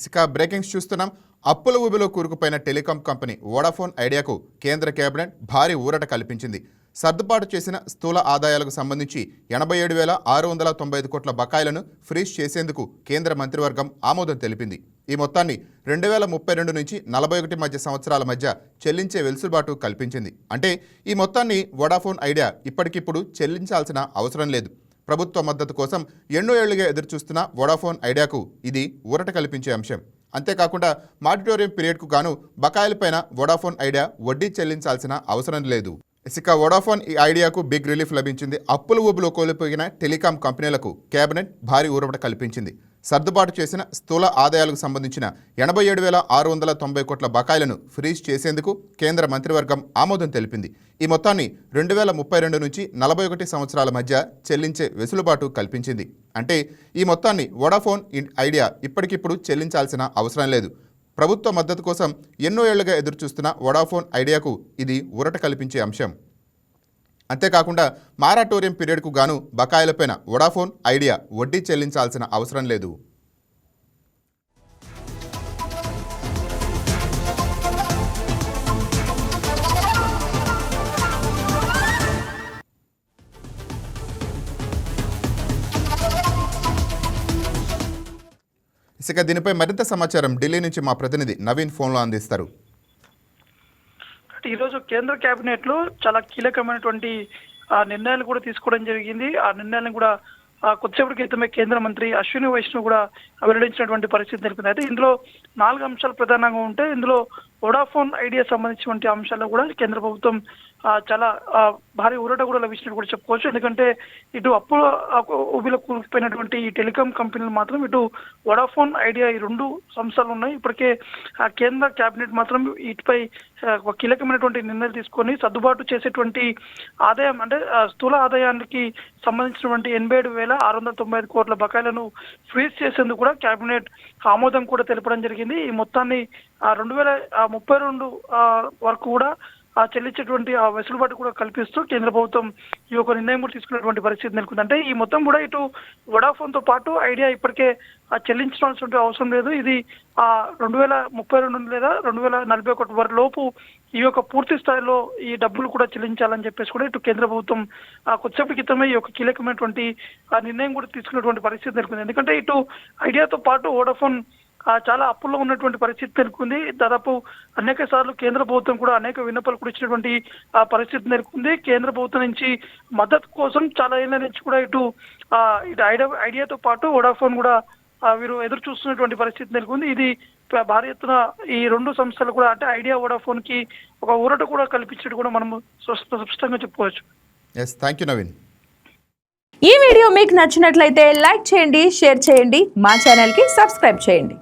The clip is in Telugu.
ఇసుక బ్రేకింగ్స్ చూస్తున్నాం. అప్పుల ఊబిలో కూరుకుపోయిన టెలికాం కంపెనీ వోడాఫోన్ ఐడియాకు కేంద్ర కేబినెట్ భారీ ఊరట కల్పించింది. సర్దుబాటు చేసిన స్థూల ఆదాయాలకు సంబంధించి ఎనభై ఏడు వేల ఆరు వందల తొంభై ఐదు కోట్ల బకాయిలను ఫ్రీజ్ చేసేందుకు కేంద్ర మంత్రివర్గం ఆమోదం తెలిపింది. ఈ మొత్తాన్ని రెండు వేల ముప్పై రెండు నుంచి నలభై ఒకటి మధ్య సంవత్సరాల మధ్య చెల్లించే వెలుసులుబాటు కల్పించింది. అంటే ఈ మొత్తాన్ని వోడాఫోన్ ఐడియా ఇప్పటికిప్పుడు చెల్లించాల్సిన అవసరం లేదు. ప్రభుత్వ మద్దతు కోసం ఎన్నో ఏళ్ళుగా ఎదురుచూస్తున్న వొడాఫోన్ ఐడియాకు ఇది ఊరట కల్పించే అంశం. అంతేకాకుండా మాడిటోరియం పీరియడ్కు గాను బకాయిలపైన వొడాఫోన్ ఐడియా వడ్డీ చెల్లించాల్సిన అవసరం లేదు. ఇసుక వొడాఫోన్ ఈ ఐడియాకు బిగ్ రిలీఫ్ లభించింది. అప్పుల ఊబులో కోల్పోయిన టెలికాం కంపెనీలకు కేబినెట్ భారీ ఊరట కల్పించింది. సర్దుబాటు చేసిన స్థూల ఆదాయాలకు సంబంధించిన ఎనభై ఏడు వేల ఆరు వందల తొంభై కోట్ల బకాయిలను ఫ్రీజ్ చేసేందుకు కేంద్ర మంత్రివర్గం ఆమోదం తెలిపింది. ఈ మొత్తాన్ని రెండు వేల ముప్పై రెండు నుంచి నలభై ఒకటి సంవత్సరాల మధ్య చెల్లించే వెసులుబాటు కల్పించింది. అంటే ఈ మొత్తాన్ని వోడాఫోన్ ఐడియా ఇప్పటికిప్పుడు చెల్లించాల్సిన అవసరం లేదు. ప్రభుత్వ మద్దతు కోసం ఎన్నో ఏళ్ళుగా ఎదురుచూస్తున్న వొడాఫోన్ ఐడియాకు ఇది ఊరట కల్పించే అంశం. అంతేకాకుండా మారాటోరియం పీరియడ్కు గాను బకాయిలపైన వొడాఫోన్ ఐడియా వడ్డీ చెల్లించాల్సిన అవసరం లేదు. ఇక దీనిపై మరింత సమాచారం ఢిల్లీ నుంచి మా ప్రతినిధి నవీన్ ఫోన్లో అందిస్తారు. ఈరోజు కేంద్ర కేబినెట్లో చాలా కీలకమైనటువంటి ఆ, నిర్ణయాలు కూడా తీసుకోవడం జరిగింది. ఆ నిర్ణయాలను కూడా ఆ, కొద్దిసేపటి క్రితమే కేంద్ర మంత్రి అశ్విని వైష్ణవ్ కూడా వెల్లడించినటువంటి పరిస్థితి తెలిపింది అయితే ఇందులో నాలుగు అంశాలు ప్రధానంగా ఉంటే ఇందులో వొడాఫోన్ ఐడియా సంబంధించినటువంటి అంశాల్లో కూడా కేంద్ర ప్రభుత్వం చాలా భారీ ఊరట కూడా లభించినట్టు కూడా చెప్పుకోవచ్చు. ఎందుకంటే ఇటు అప్పు ఊబిలో కూలిపోయినటువంటి ఈ టెలికాం కంపెనీలు మాత్రం ఇటు వొడాఫోన్ ఐడియా ఈ రెండు సంస్థలు ఉన్నాయి. ఇప్పటికే ఆ కేంద్ర కేబినెట్ మాత్రం వీటిపై ఒక కీలకమైనటువంటి నిర్ణయాలు తీసుకొని సర్దుబాటు చేసేటువంటి ఆదాయం అంటే స్థూల ఆదాయానికి సంబంధించినటువంటి ఎనభై ఏడు వేల ఆరు వందల తొంభై ఐదు కోట్ల బకాయిలను ఫ్రీజ్ చేసేందుకు కూడా కేబినెట్ ఆమోదం కూడా తెలపడం జరిగింది. ఈ మొత్తాన్ని రెండు వేల ముప్పై రెండు వరకు కూడా ఆ చెల్లించేటువంటి ఆ వెసులుబాటు కూడా కల్పిస్తూ కేంద్ర ప్రభుత్వం ఈ యొక్క నిర్ణయం కూడా తీసుకున్నటువంటి పరిస్థితి నెలకొంది. అంటే ఈ మొత్తం కూడా ఇటు వడాఫోన్తో పాటు ఐడియా ఇప్పటికే చెల్లించాల్సిన అవసరం లేదు. ఇది ఆ రెండు వేల ముప్పై రెండు లేదా రెండు వేల నలభై ఒకటి వరకు లోపు ఈ యొక్క పూర్తి స్థాయిలో ఈ డబ్బులు కూడా చెల్లించాలని చెప్పేసి కూడా ఇటు కేంద్ర ప్రభుత్వం ఆ కొద్దిసేపటి క్రితమే ఈ యొక్క కీలకమైనటువంటి ఆ నిర్ణయం కూడా తీసుకున్నటువంటి పరిస్థితి నెలకొంది. ఎందుకంటే ఇటు ఐడియాతో పాటు వోడాఫోన్ చాలా అప్పుల్లో ఉన్నటువంటి పరిస్థితి నెలకొంది. దాదాపు అనేక సార్లు కేంద్ర ప్రభుత్వం కూడా అనేక విన్నపాలు కూడా ఇచ్చినటువంటి ఆ పరిస్థితి నెలకొంది. కేంద్ర ప్రభుత్వం నుంచి మద్దతు కోసం చాలా ఏళ్ళ నుంచి కూడా ఇటు ఆ, ఇటు ఐడియా ఐడియాతో పాటు వోడాఫోన్ కూడా ఆ, వీరు ఎదురు చూస్తున్నటువంటి పరిస్థితి నెలకొంది. ఇది భారీ ఎత్తున ఈ రెండు సంస్థలు కూడా అంటే ఐడియా వోడాఫోన్కి ఒక ఊరట కూడా కల్పించినట్టు కూడా మనం స్పష్ట- స్పష్టంగా చెప్పుకోవచ్చు. ఎస్ థ్యాంక్ యూ నవీన్ ఈ వీడియో మీకు నచ్చినట్లయితే లైక్ చేయండి షేర్ చేయండి మా ఛానల్కి సబ్స్క్రైబ్ చేయండి.